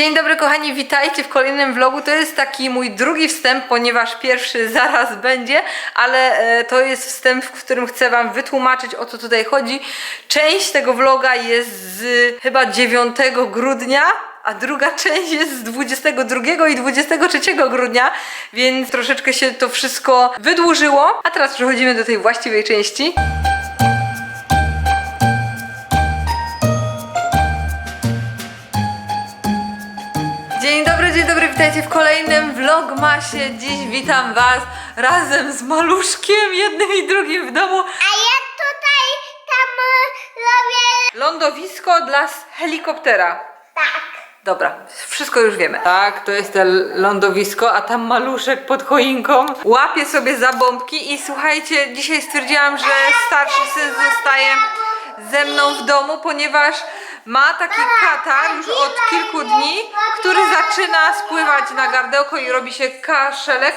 Dzień dobry kochani, witajcie w kolejnym vlogu. To jest taki mój drugi wstęp, ponieważ pierwszy zaraz będzie, ale e, to jest wstęp, w którym chcę wam wytłumaczyć o co tutaj chodzi. Część tego vloga jest z chyba 9 grudnia, a druga część jest z 22 i 23 grudnia, więc troszeczkę się to wszystko wydłużyło. A teraz przechodzimy do tej właściwej części. Witajcie w kolejnym vlogmasie. Dziś witam was razem z maluszkiem, jednym i drugim w domu. A ja tutaj tam y, robię Lądowisko dla helikoptera. tak. Dobra, wszystko już wiemy. Tak, to jest to lądowisko, a tam maluszek pod choinką łapie sobie za bombki i słuchajcie, dzisiaj stwierdziłam, że starszy syn zostaje ze mną w domu, ponieważ ma taki katar już od kilku dni, który zaczyna spływać na gardełko i robi się kaszelek,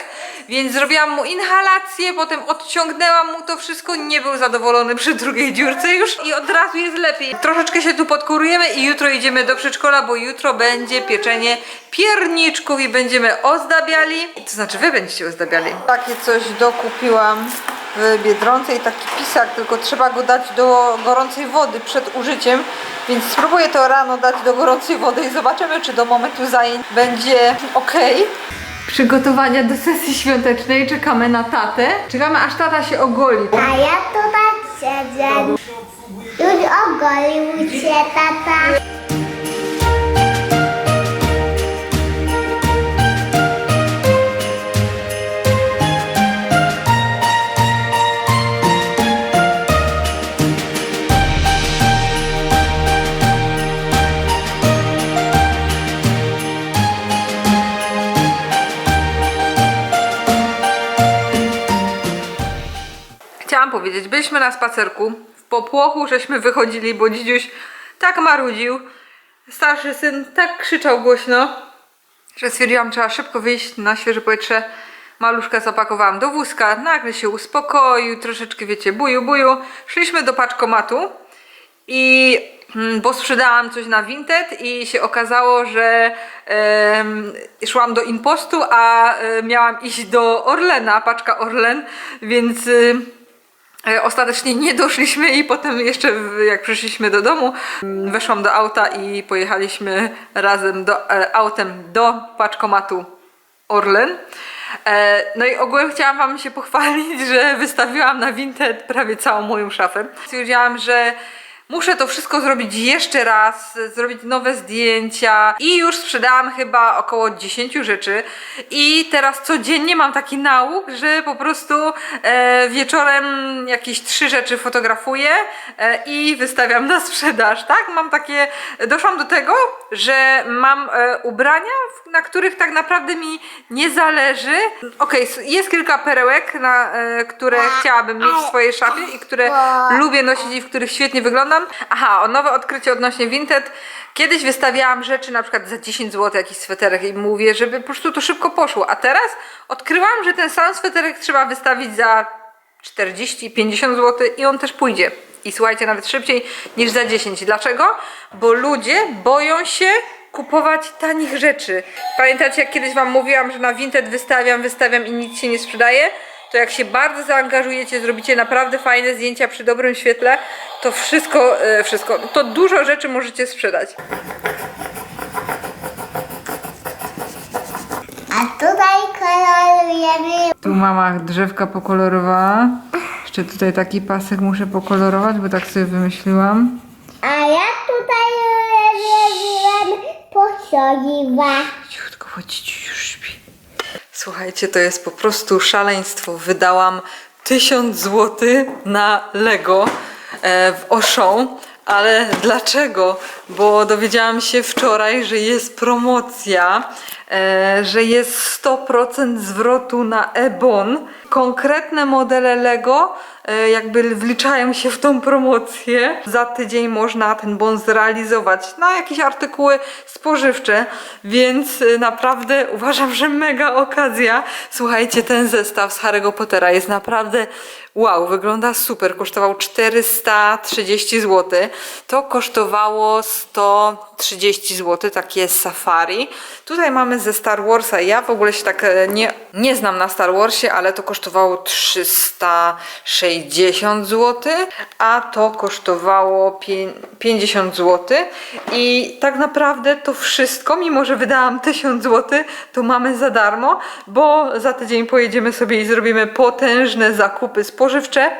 więc zrobiłam mu inhalację, potem odciągnęłam mu to wszystko, nie był zadowolony przy drugiej dziurce już. I od razu jest lepiej. Troszeczkę się tu podkurujemy i jutro idziemy do przedszkola, bo jutro będzie pieczenie pierniczków i będziemy ozdabiali, to znaczy wy będziecie ozdabiali. Takie coś dokupiłam w Biedronce i taki pisak, tylko trzeba go dać do gorącej wody przed użyciem, więc spróbuję to rano dać do gorącej wody i zobaczymy, czy do momentu zajęć będzie ok. Przygotowania do sesji świątecznej, czekamy na tatę. Czekamy aż tata się ogoli. A ja tutaj siedzę. Już ogolił się tata. Powiedzieć, byliśmy na spacerku. W popłochu żeśmy wychodzili, bo dzidziuś tak marudził. Starszy syn tak krzyczał głośno, że stwierdziłam, trzeba szybko wyjść na świeże powietrze. Maluszka zapakowałam do wózka, nagle się uspokoił, troszeczkę wiecie, buju, buju. Szliśmy do paczkomatu i mm, bo sprzedałam coś na Vinted i się okazało, że szłam do Impostu, a e, miałam iść do Orlena, paczka Orlen, więc y, ostatecznie nie doszliśmy i potem jeszcze jak przyszliśmy do domu, mm, weszłam do auta i pojechaliśmy razem do, e, autem do paczkomatu Orlen. E, No i ogółem chciałam Wam się pochwalić, że wystawiłam na Vinted prawie całą moją szafę. Stwierdziłam, że muszę to wszystko zrobić jeszcze raz, zrobić nowe zdjęcia i już sprzedałam chyba około 10 rzeczy i teraz codziennie mam taki nauk, że po prostu e, wieczorem jakieś trzy rzeczy fotografuję e, i wystawiam na sprzedaż, tak? Mam takie, doszłam do tego, że mam e, ubrania, na których tak naprawdę mi nie zależy. Okej, s- jest kilka perełek, na, e, które chciałabym mieć w swojej szafie i które lubię nosić i w których świetnie wyglądam. Aha, o nowe odkrycie odnośnie Vinted. Kiedyś wystawiałam rzeczy na przykład za 10 zł, jakiś sweterek i mówię, żeby po prostu to szybko poszło. A teraz odkryłam, że ten sam sweterek trzeba wystawić za 40-50 zł i on też pójdzie. I słuchajcie, nawet szybciej niż za 10. Dlaczego? Bo ludzie boją się kupować tanich rzeczy. Pamiętacie, jak kiedyś Wam mówiłam, że na Vinted wystawiam, wystawiam i nic się nie sprzedaje? To jak się bardzo zaangażujecie, zrobicie naprawdę fajne zdjęcia przy dobrym świetle, to wszystko, e, wszystko, to dużo rzeczy możecie sprzedać. A tutaj kolorujemy. Tu mama drzewka pokolorowała. Jeszcze tutaj taki pasek muszę pokolorować, bo tak sobie wymyśliłam. A ja tutaj robiłem posoliwa. Cichutko, chodź, śpi. Słuchajcie, to jest po prostu szaleństwo. Wydałam 1000 zł na Lego e, w Auchan. Ale dlaczego? Bo dowiedziałam się wczoraj, że jest promocja, e, że jest 100% zwrotu na Ebon. Konkretne modele Lego jakby wliczają się w tą promocję. Za tydzień można ten bon zrealizować na jakieś artykuły spożywcze, więc e, naprawdę uważam, że mega okazja. Słuchajcie, ten zestaw z Harry'ego Pottera jest naprawdę wow, wygląda super. Kosztował 430 zł. To kosztowało 130 zł, takie safari. Tutaj mamy ze Star Warsa. Ja w ogóle się tak e, nie, nie znam na Star Warsie, ale to kosztowało 360 zł, a to kosztowało pię- 50 zł. I tak naprawdę to wszystko, mimo że wydałam 1000 zł, to mamy za darmo, bo za tydzień pojedziemy sobie i zrobimy potężne zakupy spożywcze.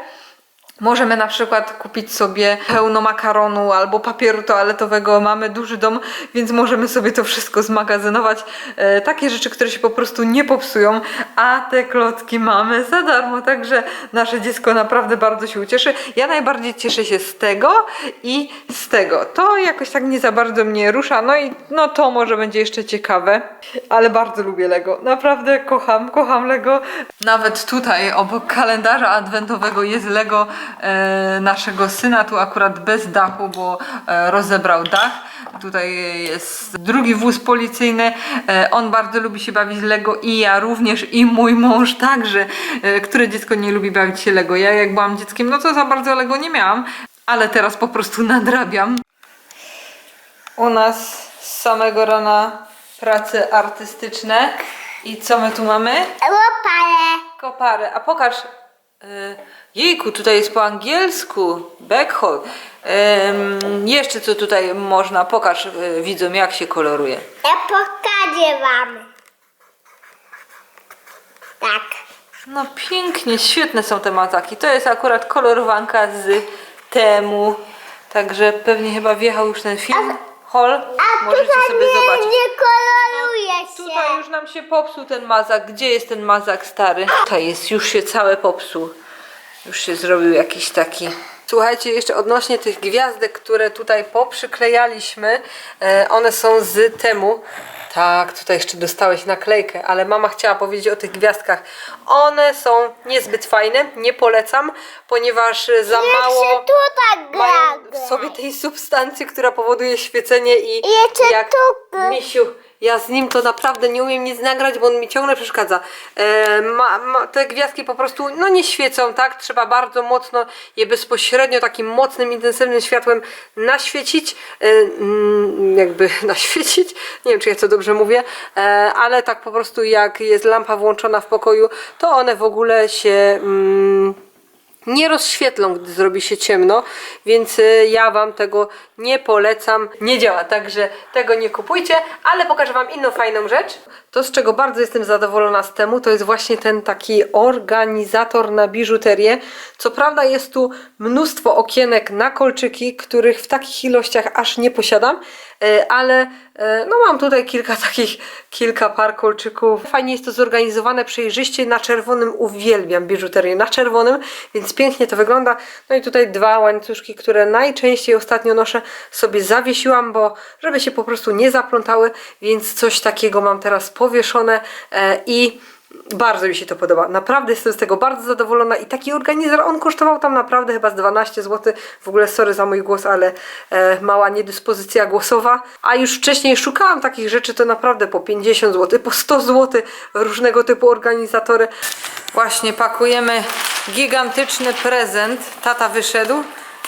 Możemy na przykład kupić sobie pełno makaronu albo papieru toaletowego. Mamy duży dom, więc możemy sobie to wszystko zmagazynować. E, takie rzeczy, które się po prostu nie popsują, a te klocki mamy za darmo, także nasze dziecko naprawdę bardzo się ucieszy. Ja najbardziej cieszę się z tego i z tego. To jakoś tak nie za bardzo mnie rusza, no i no to może będzie jeszcze ciekawe, ale bardzo lubię Lego. Naprawdę kocham, kocham Lego. Nawet tutaj obok kalendarza adwentowego jest Lego naszego syna, tu akurat bez dachu, bo e, rozebrał dach. Tutaj jest drugi wóz policyjny. E, on bardzo lubi się bawić Lego i ja również i mój mąż także. E, które dziecko nie lubi bawić się Lego? Ja jak byłam dzieckiem, no to za bardzo Lego nie miałam, ale teraz po prostu nadrabiam. U nas z samego rana prace artystyczne. I co my tu mamy? Łopale. Kopary. A pokaż. y, Jejku, tutaj jest po angielsku. Backhol. Ym, jeszcze co tutaj można. Pokaż y, widzom, jak się koloruje. Ja pokażę wam. Tak. No pięknie, świetne są te mazaki. To jest akurat kolorowanka z temu. Także pewnie chyba wjechał już ten film. Hol. A Możecie tutaj sobie nie, zobaczyć. nie koloruje się. Tutaj już nam się popsuł ten mazak. Gdzie jest ten mazak stary? Tutaj jest, już się całe popsuł. Już się zrobił jakiś taki. Słuchajcie, jeszcze odnośnie tych gwiazdek, które tutaj poprzyklejaliśmy, e, one są z temu. Tak, tutaj jeszcze dostałeś naklejkę, ale mama chciała powiedzieć o tych gwiazdkach. One są niezbyt fajne, nie polecam, ponieważ za mało się tutaj mają. W sobie tej substancji, która powoduje świecenie i jeszcze jak tu- Misiu, ja z nim to naprawdę nie umiem nic nagrać, bo on mi ciągle przeszkadza. E, ma, ma, te gwiazdki po prostu no nie świecą, tak? Trzeba bardzo mocno je bezpośrednio takim mocnym, intensywnym światłem naświecić. E, mm, jakby naświecić, nie wiem czy ja to dobrze mówię, e, ale tak po prostu jak jest lampa włączona w pokoju, to one w ogóle się... Mm, nie rozświetlą, gdy zrobi się ciemno, więc y, ja Wam tego nie polecam. Nie działa, także tego nie kupujcie, ale pokażę Wam inną fajną rzecz. To, z czego bardzo jestem zadowolona z temu, to jest właśnie ten taki organizator na biżuterię. Co prawda jest tu mnóstwo okienek na kolczyki, których w takich ilościach aż nie posiadam, y, ale y, no mam tutaj kilka takich, kilka par kolczyków. Fajnie jest to zorganizowane przejrzyście na czerwonym. Uwielbiam biżuterię na czerwonym, więc pięknie to wygląda. No i tutaj dwa łańcuszki, które najczęściej ostatnio noszę, sobie zawiesiłam, bo żeby się po prostu nie zaplątały, więc coś takiego mam teraz powieszone e, i bardzo mi się to podoba. Naprawdę jestem z tego bardzo zadowolona i taki organizer, on kosztował tam naprawdę chyba z 12 zł. W ogóle sorry za mój głos, ale e, mała niedyspozycja głosowa. A już wcześniej szukałam takich rzeczy, to naprawdę po 50 zł, po 100 zł różnego typu organizatory. Właśnie pakujemy gigantyczny prezent. Tata wyszedł,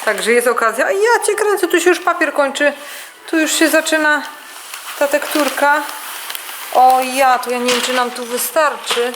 także jest okazja. A ja cię kręcę, tu się już papier kończy. Tu już się zaczyna ta tekturka. O ja, to ja nie wiem, czy nam tu wystarczy,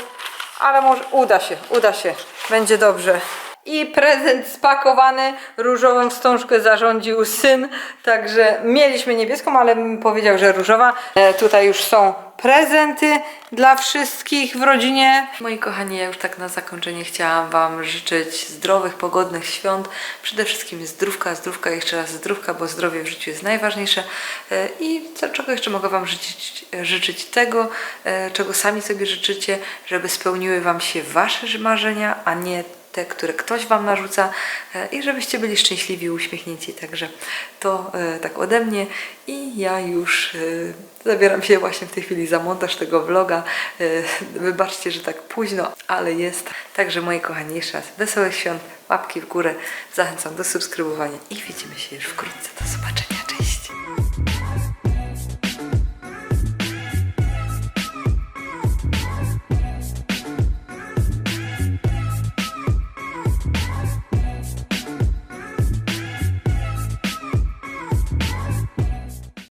ale może uda się, uda się, będzie dobrze. I prezent spakowany, różową wstążkę zarządził syn, także mieliśmy niebieską, ale bym powiedział, że różowa. E, tutaj już są prezenty dla wszystkich w rodzinie. Moi kochani, ja już tak na zakończenie chciałam Wam życzyć zdrowych, pogodnych świąt. Przede wszystkim zdrówka, zdrówka, jeszcze raz zdrówka, bo zdrowie w życiu jest najważniejsze. E, I co, czego jeszcze mogę Wam życzyć? Życzyć tego, e, czego sami sobie życzycie, żeby spełniły Wam się Wasze marzenia, a nie te, które ktoś Wam narzuca e, i żebyście byli szczęśliwi uśmiechnięci. Także to e, tak ode mnie i ja już e, zabieram się właśnie w tej chwili za montaż tego vloga. Wybaczcie, że tak późno, ale jest. Także moi kochani, jeszcze raz wesołych świąt, łapki w górę, zachęcam do subskrybowania i widzimy się już wkrótce. Do zobaczenia.